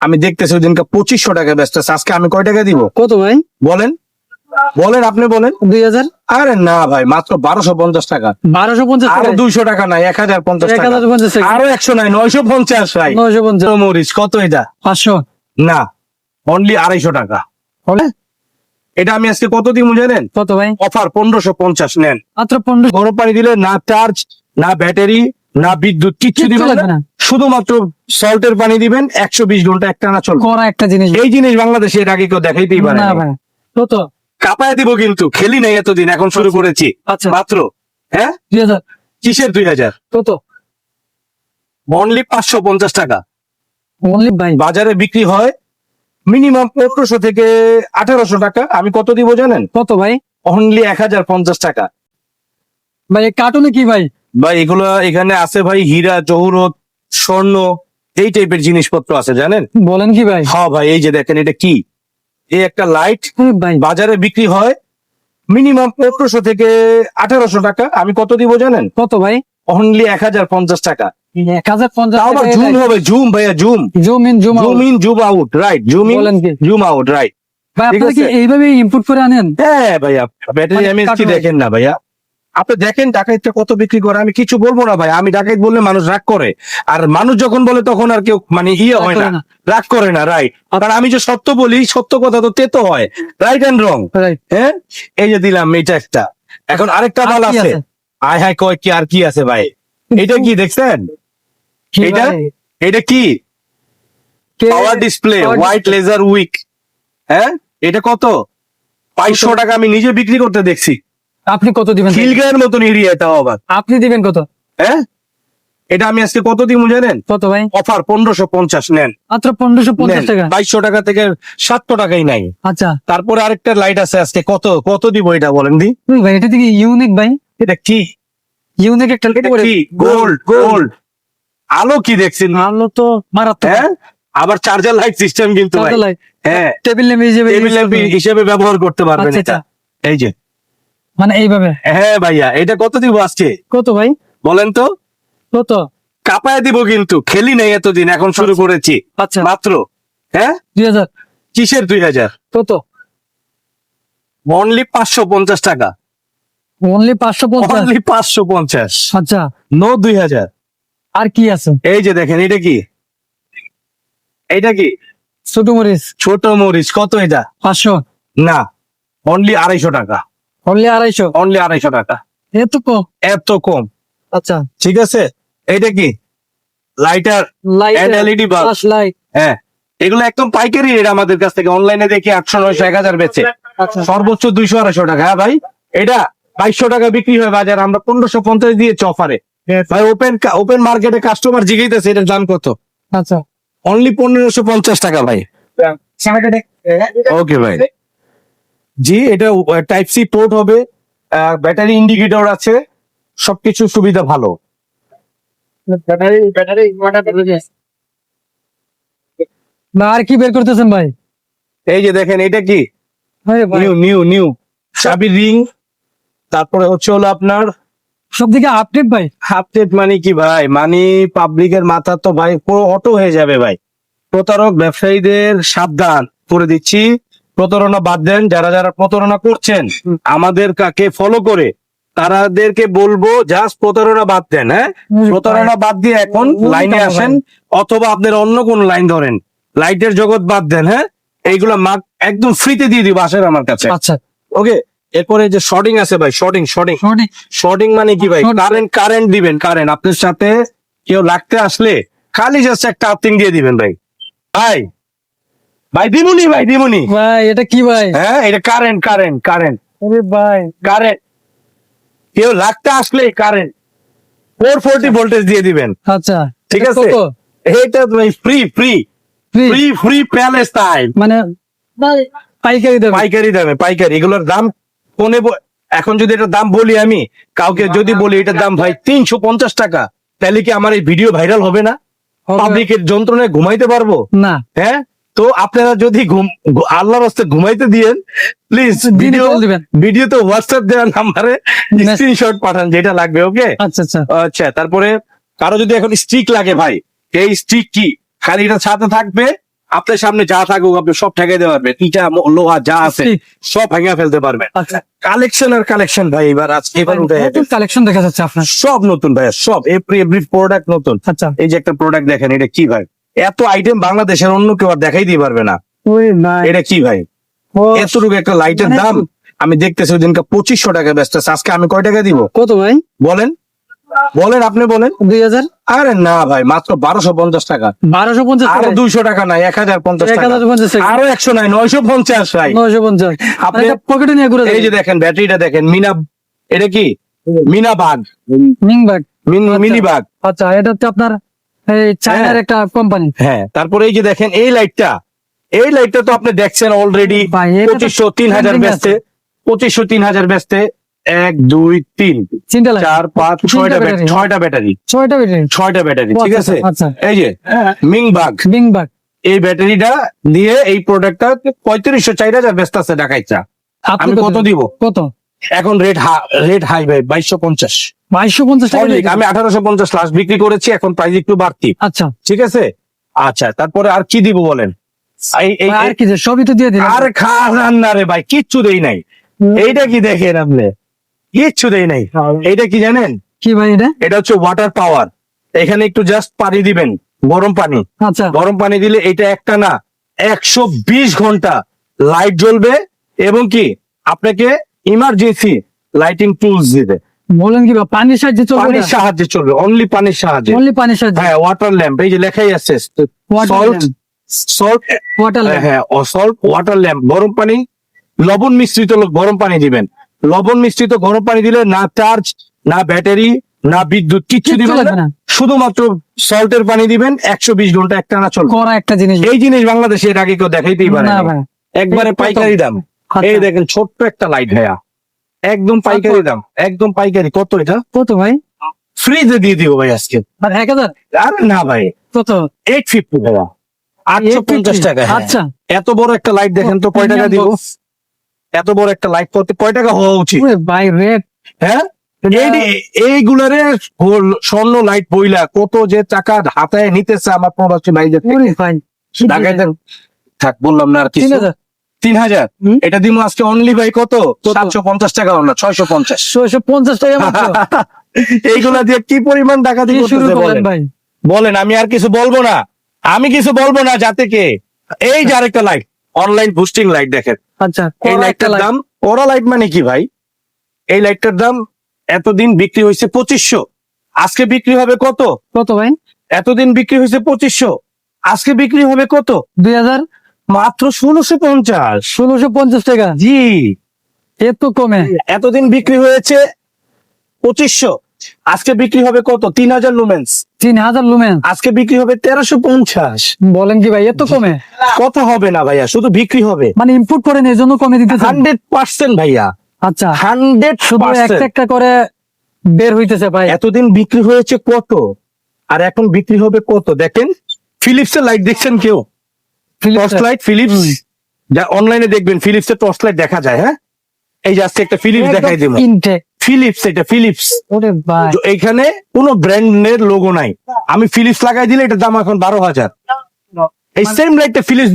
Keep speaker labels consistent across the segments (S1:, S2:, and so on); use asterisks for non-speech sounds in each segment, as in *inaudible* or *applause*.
S1: আমি দেখতেছি ওই দিনকে পঁচিশশো টাকা ব্যস্ত আছে। আজকে আমি কয় টাকা দিব?
S2: কত ভাই?
S1: বলেন। বলেন আপনি বলেন।
S2: দুই হাজার?
S1: আরে না ভাই মাত্র বারোশো পঞ্চাশ টাকা।
S2: বারোশো পঞ্চাশ আরও
S1: দুইশো টাকা নাই এক হাজার পঞ্চাশ
S2: এক হাজার পঞ্চাশ
S1: আরও একশো নাই নয়শো পঞ্চাশ ভাই।
S2: নয়শো পঞ্চাশ।
S1: মরিচ কত এটা?
S2: পাঁচশো।
S1: না অনলি আড়াইশো টাকা।
S2: হলে
S1: এটা আমি আজকে কত দিব জানেন?
S2: কত ভাই?
S1: অফার পনেরোশো পঞ্চাশ নেন।
S2: মাত্র পনেরো
S1: গরম পানি দিলে না চার্জ না ব্যাটারি না বিদ্যুৎ কিচ্ছু দিবেন না। শুধুমাত্র সল্টের পানি দিবেন একশো বিশ ঘণ্টা একটা না চলবে।
S2: করা একটা জিনিস।
S1: এই জিনিস বাংলাদেশে এর আগে কেউ দেখাইতেই পারে
S2: না ভাই কত
S1: কাপায় দিব কিন্তু খেলি নাই এতদিন এখন শুরু করেছি।
S2: আচ্ছা।
S1: মাত্র হ্যাঁ?
S2: দুই হাজার।
S1: কিসের দুই হাজার?
S2: কত
S1: অনলি পাঁচশো পঞ্চাশ টাকা।
S2: অনলি ভাই।
S1: বাজারে বিক্রি হয় মিনিমাম পনেরোশো থেকে আঠারোশো টাকা। আমি কত দিব জানেন?
S2: কত ভাই?
S1: অনলি এক হাজার পঞ্চাশ টাকা।
S2: ভাই কার্টুনে কি ভাই?
S1: ভাই এগুলো এখানে আছে ভাই হীরা জহুরত স্বর্ণ এই টাইপের জিনিসপত্র আছে জানেন?
S2: বলেন কি ভাই?
S1: হ্যাঁ ভাই এই যে দেখেন এটা কি? এই একটা লাইট বাজারে বিক্রি হয় মিনিমাম পনেরোশো থেকে আঠারোশো টাকা। আমি কত দিব জানেন?
S2: কত ভাই?
S1: অনলি এক হাজার পঞ্চাশ টাকা।
S2: এক হাজার পঞ্চাশ
S1: তাও আবার জুম হবে জুম ভাইয়া zoom
S2: zoom in zoom
S1: zoom in zoom out right zoom in zoom out right
S2: ভাই আপনারা কি। এইভাবে করে আনেন?
S1: হ্যাঁ ভাইয়া ব্যাটারি
S2: মানে
S1: আমি দেখেন না ভাইয়া। আপনি দেখেন ডাকাইতটা কত বিক্রি করে আমি কিছু বলব না ভাই আমি ডাকাইত বললে মানুষ রাগ করে। আর মানুষ যখন বলে তখন আর কেউ মানে ইয়ে হয় না। রাগ করে না রাইট কারণ আমি যে সত্য বলি সত্য কথা তো তেতো হয়। রাইট এন্ড রং হ্যাঁ? এই যে দিলাম এটা একটা। এখন আরেকটা মাল আছে। আয় হায় কয় কি আর কি আছে ভাই? এটা কি দেখছেন? এটা? এটা কি? Power display white laser weak হ্যাঁ? এটা কত? বাইশশো টাকা আমি নিজে বিক্রি করতে দেখছি।
S2: আপনি কত দিবেন
S1: খিলগায়ের মতন এরিয়া এটাও আবার
S2: আপনি দিবেন কত?
S1: হ্যাঁ? এটা আমি আজকে কত দিব জানেন?
S2: কত ভাই?
S1: অফার পনেরোশো পঞ্চাশ নেন।
S2: মাত্র পনেরোশো পঞ্চাশ টাকা?
S1: বাইশশো টাকা থেকে সাতশো টাকাই নাই।
S2: আচ্ছা।
S1: তারপরে আরেকটা লাইট আছে আজকে কত কত দিব এটা বলেন দি?
S2: ভাই এটা থেকে ইউনিক ভাই।
S1: এটা কি?
S2: ইউনিক একটা
S1: গোল্ড গোল্ড আলো কি দেখছেন?
S2: আলো তো মারাত্মক।
S1: হ্যাঁ? আবার চার্জার লাইট সিস্টেম কিন্তু ভাই। হ্যাঁ।
S2: টেবিল ল্যাম্প হিসেবে
S1: টেবিল ল্যাম্প হিসেবে ব্যবহার করতে পারবেন
S2: আচ্ছা
S1: এটা।
S2: আচ্ছা।
S1: এই যে।
S2: মানে এইভাবে?
S1: হ্যাঁ ভাইয়া এটা কত দিব আজকে?
S2: কত ভাই?
S1: বলেন তো।
S2: কত?
S1: কাপায় দিব কিন্তু খেলি নাই এতদিন এখন শুরু করেছি।
S2: আচ্ছা।
S1: মাত্র হ্যাঁ?
S2: দুই হাজার।
S1: কিসের দুই হাজার?
S2: কত?
S1: অনলি পাঁচশো পঞ্চাশ টাকা।
S2: অনলি পাঁচশো পঞ্চাশ।
S1: অনলি পাঁচশো পঞ্চাশ।
S2: আচ্ছা।
S1: নো দুই হাজার।
S2: আর কি আছে?
S1: এই যে দেখেন এটা কি? এটা কি?
S2: ছোট মরিচ।
S1: ছোট মরিচ কত এটা?
S2: পাঁচশো।
S1: না অনলি আড়াইশো টাকা।
S2: অনলি আড়াইশো?
S1: অনলি আড়াইশো টাকা।
S2: এত কম?
S1: এত কম।
S2: আচ্ছা।
S1: ঠিক আছে? এটা কি? Lighter
S2: light
S1: LED bulb।
S2: Light
S1: হ্যাঁ। এগুলো একদম পাইকারি রেট আমাদের কাছ থেকে। অনলাইনে দেখি আটশো নয়শো এক হাজার বেচে।
S2: আচ্ছা।
S1: সর্বোচ্চ দুইশো আড়াইশো টাকা। হ্যাঁ ভাই? এটা বাইশশো টাকা বিক্রি হয় বাজার। আমরা পনেরোশো পঞ্চাশ দিয়েছি অফারে ভাই ওপেন ওপেন মার্কেটে কাস্টমার জিগাইতেছে। এটার দাম কত?
S2: আচ্ছা।
S1: অনলি পনেরোশো পঞ্চাশ টাকা ভাই। ওকে ভাই। জি এটা টাইপ সি পোর্ট হবে ব্যাটারি ইন্ডিকেটর আছে সবকিছু সুবিধা ভালো।
S2: ব্যাটারি ব্যাটারি না আর কি বের করতেছেন ভাই?
S1: এই যে দেখেন এটা কি? নিউ নিউ নিউ চাবি রিং তারপরে হচ্ছে হলো আপনার
S2: সব দিকে আপডেট ভাই?
S1: আপডেট মানে কি ভাই? মানে পাবলিকের মাথা তো ভাই পুরো অটো হয়ে যাবে ভাই। প্রতারক ব্যবসায়ীদের সাবধান করে দিচ্ছি। প্রতারণা বাদ দেন যারা যারা প্রতারণা করছেন আমাদের কাকে ফলো করে? তারাদেরকে বলব জাস্ট প্রতারণা বাদ দেন হ্যাঁ? প্রতারণা বাদ দিয়ে এখন লাইনে আসেন অথবা আপনার অন্য কোন লাইন ধরেন। লাইটের জগৎ বাদ দেন হ্যাঁ? এইগুলা মাগ একদম ফ্রিতে দিয়ে দিব আসেন আমার কাছে।
S2: আচ্ছা।
S1: ওকে এরপরে যে শর্টিং আছে ভাই শর্টিং শর্টিং শর্টিং মানে কি ভাই? কারেন্ট কারেন্ট দিবেন কারেন্ট আপনার সাথে কেউ লাগতে আসলে খালি জাস্ট একটা আর্থিং দিয়ে দিবেন ভাই। ভাই ভাই দিমুনি ভাই দিমুনি।
S2: ভাই এটা কি ভাই?
S1: হ্যাঁ এটা কারেন্ট কারেন্ট কারেন্ট
S2: আরে ভাই।
S1: কারেন্ট কেউ লাগতে আসলে কারেন্ট ফোর ফোরটি ভোল্টেজ দিয়ে দিবেন।
S2: আচ্ছা
S1: ঠিক আছে? এইটা ভাই free free free free palace time
S2: মানে পাইকারি দেবে?
S1: পাইকারি দামে পাইকারি। এগুলোর দাম কোনে এখন যদি এটার দাম বলি আমি কাউকে যদি বলি এটার দাম ভাই তিনশো পঞ্চাশ টাকা তাহলে কি আমার এই ভিডিও ভাইরাল হবে না। পাবলিকের যন্ত্রণায় ঘুমাইতে পারব?
S2: না।
S1: হ্যাঁ? তো আপনারা যদি ঘুম আল্লাহর হস্তে ঘুমাইতে দিয়েন প্লিজ ভিডিও
S2: কল দিবেন।
S1: ভিডিওতে হোয়াটসঅ্যাপ দেওয়ার নাম্বারে স্ক্রিনশট পাঠান যেটা লাগবে ওকে
S2: আচ্ছা আচ্ছা।
S1: আচ্ছা তারপরে কারও যদি এখন স্টিক লাগে ভাই এই স্টিক কি? খালি এটা সাথে থাকবে আপনার সামনে যা থাকুক আপনি সব ঠেকাই দিতে পারবেন। ইটা লোহা যা আছে সব ভেঙে ফেলতে পারবেন।
S2: আচ্ছা।
S1: কালেকশন আর কালেকশন ভাই এবার আজকে এবার উঠে
S2: কালেকশন দেখা যাচ্ছে আপনার।
S1: সব নতুন ভাই সব এভরি এভরি প্রোডাক্ট নতুন।
S2: আচ্ছা।
S1: এই যে একটা প্রোডাক্ট দেখেন এটা কি ভাই? এত আইটেম বাংলাদেশের অন্য কেউ আর দেখাই দিতে পারবে না। এটা কি ভাই? এতটুকু একটা লাইটের
S2: মানে-
S1: দাম? আমি দেখতেছি ওই দিনকে পঁচিশশো টাকা ব্যস্ত আজকে আমি কয় টাকা দিব?
S2: কত ভাই?
S1: বলেন। বলেন আপনি বলেন।
S2: দুই হাজার?
S1: আরে না ভাই মাত্র বারোশো পঞ্চাশ টাকা।
S2: বারোশো পঞ্চাশ আরও
S1: দুইশো টাকা নাই এক হাজার পঞ্চাশ আরও একশো নাই নয়শো পঞ্চাশ ভাই।
S2: নয়শো পঞ্চাশ।
S1: আপনি-
S2: পকেটে নিয়ে ঘুরে
S1: এই যে দেখেন ব্যাটারিটা দেখেন মিনা এটা কি? মিনা
S2: মিং
S1: মিন-
S2: আচ্ছা।
S1: মিনি বাগ
S2: আচ্ছা এটা হচ্ছে আপনার চায়নার
S1: হ্যাঁ।
S2: একটা কোম্পানি
S1: হ্যাঁ তারপরে এই যে দেখেন এই লাইটটা এই লাইটটা তো আপনি দেখছেন অলরেডি পঁচিশশো তিন হাজার ব্যস্তে পঁচিশশো তিন হাজার ব্যস্তে এক দুই তিন
S2: চিন্তা
S1: চার পাঁচ ছয়টা ব্যাটারি ছয়টা ব্যাটারি
S2: ছয়টা ব্যাটারি
S1: ছয়টা ব্যাটারি ঠিক আছে?
S2: আচ্ছা।
S1: এই যে মিং বাগ
S2: মিং ব্যাগ
S1: এই ব্যাটারিটা দিয়ে এই প্রোডাক্টটা পঁয়ত্রিশশো চার হাজার ব্যস্ত আছে ঢাকাইটা আমি কত দিব?
S2: কত?
S1: এখন রেট রেট হাই ভাই বাইশশো পঞ্চাশ।
S2: বাইশশো পঞ্চাশ টাকা
S1: আমি আঠারোশো পঞ্চাশ লাস্ট বিক্রি করেছি এখন প্রাইস একটু বাড়তি।
S2: আচ্ছা।
S1: ঠিক আছে? আচ্ছা তারপরে আর কি দিব বলেন?
S2: আর কি সবই তো দিয়ে দিলাম।
S1: আর খান না রে ভাই কিচ্ছু দেই নাই। এইটা কি দেখেন আপনি? কিচ্ছু দেই নাই। এইটা কি জানেন?
S2: কি ভাই এটা?
S1: এটা হচ্ছে ওয়াটার পাওয়ার এখানে একটু জাস্ট পানি দিবেন গরম পানি।
S2: আচ্ছা।
S1: গরম পানি দিলে এটা একটা না একশো বিশ ঘণ্টা লাইট জ্বলবে এবং কি আপনাকে ইমার্জেন্সি লাইটিং টুলস দিবে।
S2: বলেন কি পানির সাহায্যে চলবে
S1: পানির সাহায্যে চলবে অনলি পানির সাহায্যে।
S2: অনলি পানির সাহায্যে?
S1: হ্যাঁ ওয়াটার ল্যাম্প এই যে লেখাই আছে সল্ট সল্ট
S2: ওয়াটার
S1: হ্যাঁ সল্ট ওয়াটার ল্যাম্প গরম পানি লবণ মিশ্রিত গরম পানি দিবেন। লবণ মিশ্রিত গরম পানি দিলে না চার্জ না ব্যাটারি না বিদ্যুৎ কিচ্ছু দিবেন না।
S2: না।
S1: শুধুমাত্র সল্টের পানি দিবেন একশো বিশ ঘণ্টা একটানা চলবে।
S2: করা একটা জিনিস।
S1: এই জিনিস বাংলাদেশে এর আগে কেউ দেখাইতেই পারে
S2: না
S1: না একবারে পাইকারি দাম। এই দেখেন ছোট্ট একটা লাইট ভাইয়া। একদম পাইকারি দাম একদম পাইকারি। কত এটা?
S2: কত ভাই?
S1: ফ্রিজে দিয়ে দিব ভাই আজকে।
S2: এক হাজার?
S1: আরে না ভাই।
S2: কত?
S1: এইট ফিফটি ভাইয়া। আটশো পঞ্চাশ টাকা হ্যাঁ।
S2: আচ্ছা।
S1: এত বড় একটা লাইট দেখেন তো কয় টাকা দিব? এত বড় একটা লাইট করতে কয় টাকা হওয়া উচিত?
S2: ওরে ভাই রেট
S1: হ্যাঁ? এইগুলারে স্বর্ণ লাইট বইলা কত যে টাকা হাতায় নিতেছে আমার প্রবাসী।
S2: ওরে ভাই
S1: ঢাকায় থাক বললাম না আর কিছু।
S2: হাজার।
S1: তিন হাজার এটা দিব আজকে অনলি ভাই কত? সাতশো পঞ্চাশ টাকা না ছয়শো পঞ্চাশ।
S2: ছয়শো পঞ্চাশ টাকা *laughs*
S1: এইগুলা দিয়ে কি পরিমাণ টাকা দিয়ে
S2: শুরু
S1: বলেন?
S2: ভাই?
S1: বলেন আমি আর কিছু বলব না। আমি কিছু বলব না যাতে কে? এই যে আরেকটা লাইট অনলাইন বুস্টিং লাইট দেখেন।
S2: আচ্ছা
S1: এই লাইটটার দাম ওরা লাইট মানে কি ভাই? এই লাইটটার দাম এতদিন বিক্রি হয়েছে পঁচিশশো। আজকে বিক্রি হবে কত?
S2: কত ভাই?
S1: এতদিন বিক্রি হয়েছে পঁচিশশো। আজকে বিক্রি হবে কত?
S2: দুই হাজার
S1: মাত্র ষোলোশো পঞ্চাশ।
S2: ষোলোশো পঞ্চাশ টাকা।
S1: জি।
S2: এত কমে।
S1: এতদিন বিক্রি হয়েছে পঁচিশশো। আজকে বিক্রি হবে কত? তিন হাজার লুমেন্স
S2: তিন হাজার লুমেন
S1: আজকে বিক্রি হবে তেরোশো পঞ্চাশ।
S2: বলেন কি ভাই এত কমে?
S1: কথা হবে না ভাইয়া শুধু বিক্রি হবে।
S2: মানে ইম্পোর্ট করেন এই জন্য কমে দিতেছেন।
S1: হান্ড্রেড পার্সেন্ট ভাইয়া।
S2: আচ্ছা।
S1: হান্ড্রেড
S2: শুধু একটা একটা করে বের হইতেছে ভাই।
S1: এতদিন বিক্রি হয়েছে কত? আর এখন বিক্রি হবে কত? দেখেন ফিলিপস এর লাইট দেখছেন কেউ? টর্চ লাইট ফিলিপস যা অনলাইনে দেখবেন ফিলিপস এর টর্চ লাইট দেখা যায় হ্যাঁ? এই যে আজকে একটা ফিলিপস দেখাই দেবো ফিলিপস এটা ফিলিপস এখানে কোনো ব্র্যান্ডের লোগো নাই। আমি ফিলিপস লাগাই দিলে এটার দাম এখন বারো হাজার। এই সেম লাইটটা ফিলিপস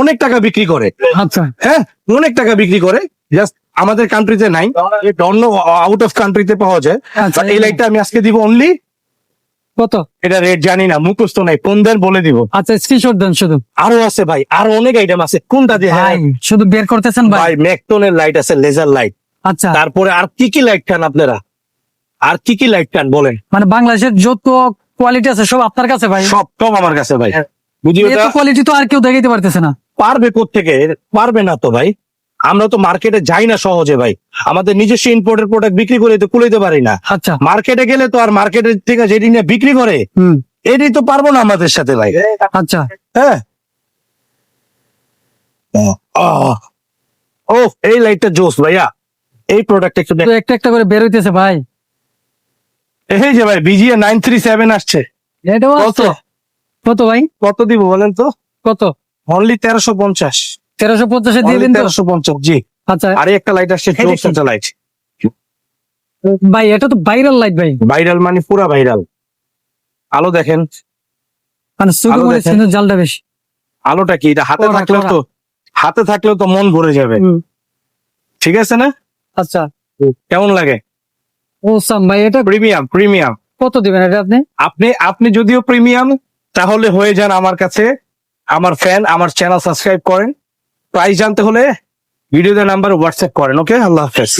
S1: অনেক টাকা বিক্রি করে।
S2: আচ্ছা।
S1: হ্যাঁ? অনেক টাকা বিক্রি করে। জাস্ট আমাদের কান্ট্রিতে নাই। অন্য আউট অফ কান্ট্রিতে পাওয়া যায়।
S2: আচ্ছা
S1: এই লাইটটা আমি আজকে দিব অনলি
S2: কত?
S1: এটা রেট জানি না মুখস্থ নাই কোন দেন বলে দিব।
S2: আচ্ছা স্ক্রিনশট দেন শুধু।
S1: আরও আছে ভাই আরও অনেক আইটেম আছে কোনটা দিয়ে হ্যাঁ?
S2: শুধু বের করতেছেন ভাই।
S1: ভাই ম্যাকটনের লাইট আছে লেজার লাইট
S2: আচ্ছা।
S1: তারপরে আর কি কি লাইট খান আপনারা? আর কি কি লাইট খান বলেন?
S2: মানে বাংলাদেশের যত কোয়ালিটি আছে সব আপনার কাছে ভাই?
S1: সব সব আমার কাছে ভাই।
S2: হ্যাঁ।
S1: বুঝিও
S2: কোয়ালিটি তো আর কেউ দেখাইতে পারতেছে না।
S1: পারবে থেকে পারবে না তো ভাই। আমরা তো মার্কেটে যাই না সহজে ভাই। আমাদের নিজস্ব ইম্পোর্টের প্রোডাক্ট বিক্রি করে তো কুলাইতে পারি না।
S2: আচ্ছা।
S1: মার্কেটে গেলে তো আর মার্কেটের থেকে যেটি নিয়ে বিক্রি করে এটি তো পারব না আমাদের সাথে ভাই।
S2: আচ্ছা।
S1: হ্যাঁ। ও এই লাইটটা জোস ভাইয়া। এই প্রোডাক্ট একটু দেখ।
S2: একটা একটা করে বের হইতেছে ভাই।
S1: এই যে ভাই বিজিএ নাইন থ্রি সেভেন আসছে। কত?
S2: কত ভাই?
S1: কত দিব বলেন তো?
S2: কত?
S1: অনলি তেরোশো পঞ্চাশ।
S2: তেরোশো পঞ্চাশে দিয়ে দিন
S1: তেরোশো পঞ্চাশ জি।
S2: আচ্ছা।
S1: আরে একটা লাইট আসছে। একটা লাইট
S2: ভাই এটা তো ভাইরাল লাইট ভাই।
S1: ভাইরাল মানে পুরা ভাইরাল আলো দেখেন।
S2: মানে শুধু মনে। কিন্তু জালটা বেশি।
S1: আলোটা কি? এটা হাতে থাকলেও তো হাতে। থাকলেও তো মন ভরে যাবে। ঠিক আছে না?
S2: আচ্ছা।
S1: কেমন লাগে?
S2: ও সাম ভাই এটা
S1: প্রিমিয়াম প্রিমিয়াম
S2: কত দিবেন এটা আপনি?
S1: আপনি আপনি যদিও প্রিমিয়াম তাহলে হয়ে যান আমার কাছে। আমার ফ্যান আমার চ্যানেল সাবস্ক্রাইব করেন। প্রাইস জানতে হলে ভিডিওতে নাম্বার হোয়াটসঅ্যাপ করেন ওকে আল্লাহ হাফেজ।